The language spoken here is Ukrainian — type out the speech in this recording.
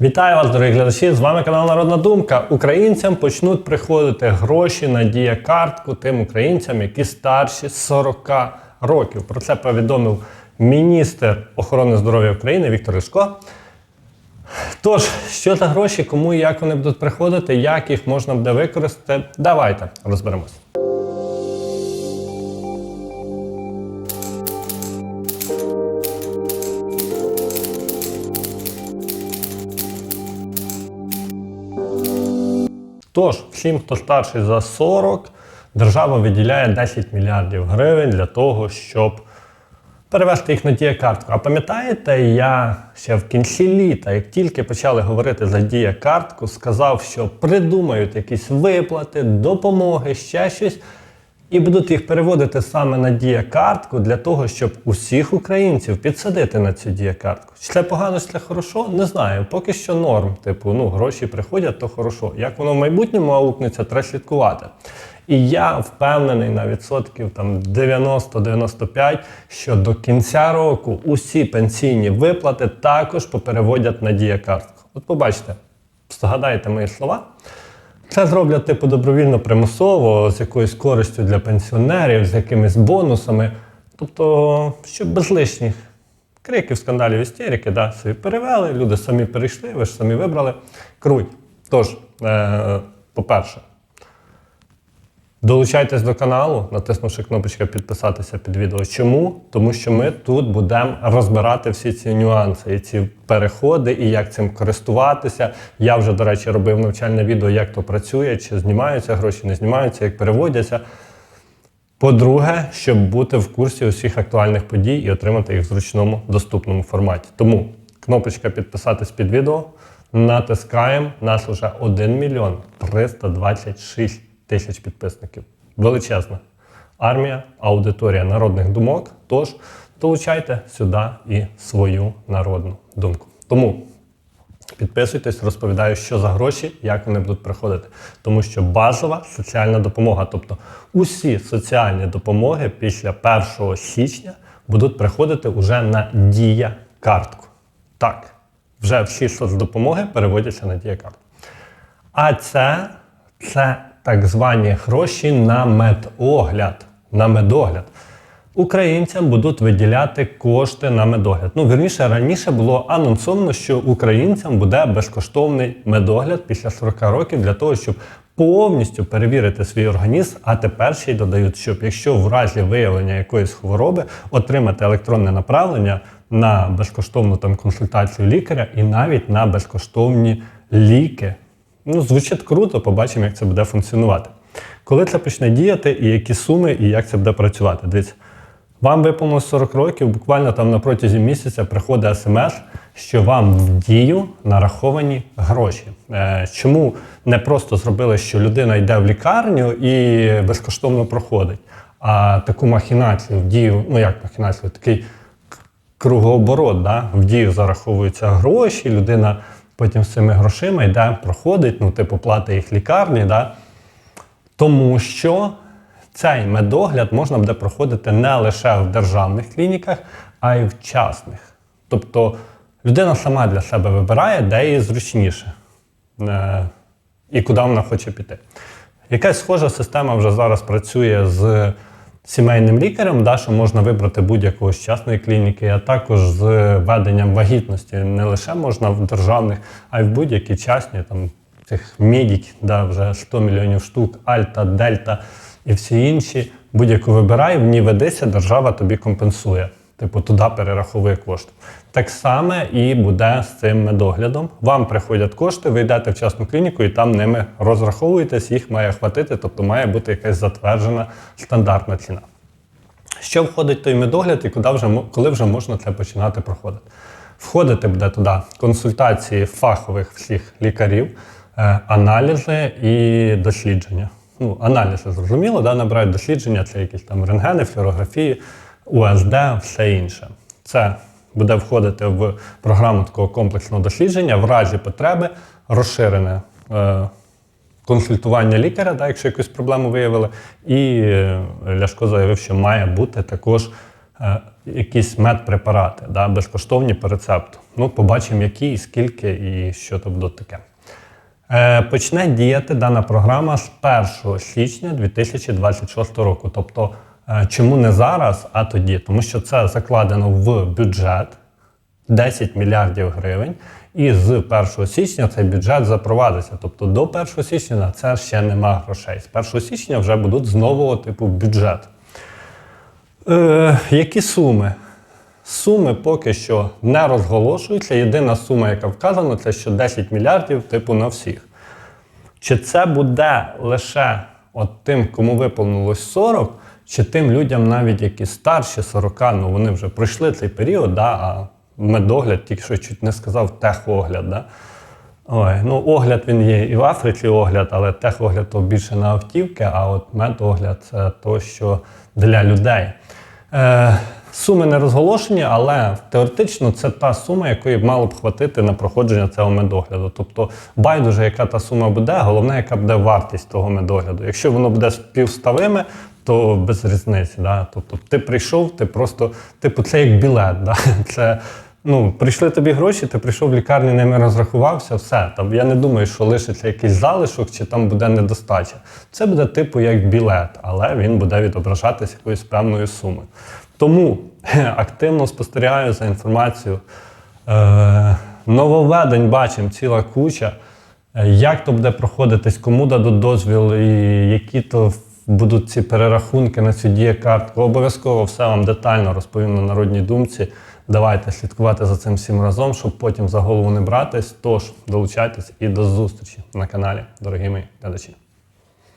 Вітаю вас, дорогі глядачі! З вами канал Народна Думка. Українцям почнуть приходити гроші на дія-картку тим українцям, які старші 40 років. Про це повідомив міністр охорони здоров'я України Віктор Ляшко. Тож, що за гроші, кому і як вони будуть приходити, як їх можна буде використати, давайте розберемось. Тож, всім, хто старший за 40, держава виділяє 10 мільярдів гривень для того, щоб перевести їх на дія-картку. А пам'ятаєте, я ще в кінці літа, як тільки почали говорити за дія-картку, сказав, що придумають якісь виплати, допомоги, ще щось. І будуть їх переводити саме на дія-картку для того, щоб усіх українців підсадити на цю дія-картку. Чи це погано, чи це хорошо? Не знаю. Поки що норм. Типу, ну гроші приходять, то хорошо. Як воно в майбутньому аукнеться, треба слідкувати. І я впевнений на відсотків там 90-95, що до кінця року усі пенсійні виплати також попереводять на дія-картку. От побачите, згадайте мої слова. Це зроблять типу добровільно примусово, з якоюсь користю для пенсіонерів, з якимись бонусами. Тобто, щоб без лишніх криків, скандалів, істерики, да, собі перевели, люди самі перейшли, ви ж самі вибрали. Круть. Тож, е, по-перше, Долучайтесь до каналу, натиснувши кнопочку підписатися під відео. Чому? Тому що ми тут будемо розбирати всі ці нюанси і ці переходи, і як цим користуватися. Я вже, до речі, робив навчальне відео, як то працює, чи знімаються гроші, не знімаються, як переводяться. По-друге, щоб бути в курсі усіх актуальних подій і отримати їх в зручному доступному форматі. Тому кнопочка підписатись під відео. Натискаємо. Нас уже 1 мільйон 326 тисяч підписників. Величезна армія, аудиторія народних думок. Тож долучайте сюди і свою народну думку. Тому підписуйтесь, розповідаю, що за гроші, як вони будуть приходити. Тому що базова соціальна допомога, тобто усі соціальні допомоги після 1 січня будуть приходити уже на дія картку. Так, вже всі соцдопомоги переводяться на дія картку. А це, це так звані гроші на медогляд. На медогляд. Українцям будуть виділяти кошти на медогляд. Ну, вірніше, раніше було анонсовано, що українцям буде безкоштовний медогляд після 40 років для того, щоб повністю перевірити свій організм, а тепер ще й додають, щоб якщо в разі виявлення якоїсь хвороби отримати електронне направлення на безкоштовну там консультацію лікаря і навіть на безкоштовні ліки. Ну, звучить круто, побачимо, як це буде функціонувати. Коли це почне діяти, і які суми, і як це буде працювати. Дивіться, вам виповнилось 40 років, буквально там на протязі місяця приходить смс, що вам в дію нараховані гроші. Е, чому не просто зробили, що людина йде в лікарню і безкоштовно проходить, а таку махінацію в дію, ну як махінацію, такий кругооборот, да? в дію зараховуються гроші, людина потім з цими грошима йде, проходить, ну, типу, платить їх лікарні. Да? Тому що цей медогляд можна буде проходити не лише в державних клініках, а й в частних. Тобто людина сама для себе вибирає, де їй зручніше е, і куди вона хоче піти. Якась схожа система вже зараз працює з сімейним лікарем, да, що можна вибрати будь-якого з частної клініки, а також з веденням вагітності. Не лише можна в державних, а й в будь-які частні там цих медік, да, вже 100 мільйонів штук, Альта, Дельта і всі інші. Будь-яку вибирай, в ній ведися, держава тобі компенсує. Типу, туди перераховує кошти. Так само і буде з цим медоглядом. Вам приходять кошти, ви йдете в частну клініку і там ними розраховуєтесь, їх має хватити, тобто має бути якась затверджена стандартна ціна. Що входить в той медогляд і куди вже, коли вже можна це починати проходити? Входити буде туди консультації фахових всіх лікарів, е, аналізи і дослідження. Ну, аналізи зрозуміло, да, набирають дослідження, це якісь там рентгени, флюорографії, УСД, все інше. Це буде входити в програму такого комплексного дослідження в разі потреби розширене е, консультування лікаря, да, якщо якусь проблему виявили. І е, Ляшко заявив, що має бути також е, якісь медпрепарати, да, безкоштовні по рецепту. Ну, побачимо, які, скільки, і що то буде таке. Е, Почне діяти дана програма з 1 січня 2026 року. Тобто, чому не зараз, а тоді? Тому що це закладено в бюджет 10 мільярдів гривень, і з 1 січня цей бюджет запровадиться. Тобто до 1 січня на це ще нема грошей. З 1 січня вже будуть з нового типу бюджет. Е, які суми? Суми поки що не розголошуються. Єдина сума, яка вказана, це що 10 мільярдів, типу, на всіх. Чи це буде лише от тим, кому виповнилось 40, чи тим людям, навіть які старші 40, ну вони вже пройшли цей період, да, а медогляд, тільки що чуть не сказав техогляд. Да? Ой, ну огляд він є і в Африці огляд, але техогляд то більше на автівки, а от медогляд це то, що для людей. Е, суми не розголошені, але теоретично це та сума, якої мало б хватити на проходження цього медогляду. Тобто байдуже, яка та сума буде, головне, яка буде вартість того медогляду. Якщо воно буде співставиме, то без різниці. Да? Тобто ти прийшов, ти просто, типу, це як білет. Да? Це Ну, прийшли тобі гроші, ти прийшов в лікарню, ними розрахувався, все. Там, я не думаю, що лишиться якийсь залишок чи там буде недостача. Це буде типу як білет, але він буде відображатися якоюсь певною сумою. Тому активно спостерігаю за інформацією. Е, нововведень бачимо ціла куча. Е, Як то буде проходитись, кому дадуть дозвіл, і які то будуть ці перерахунки на цю дієкартку. Обов'язково все вам детально розповім на народній думці. Давайте слідкувати за цим всім разом, щоб потім за голову не братись. Тож долучайтесь і до зустрічі на каналі, дорогі мої глядачі.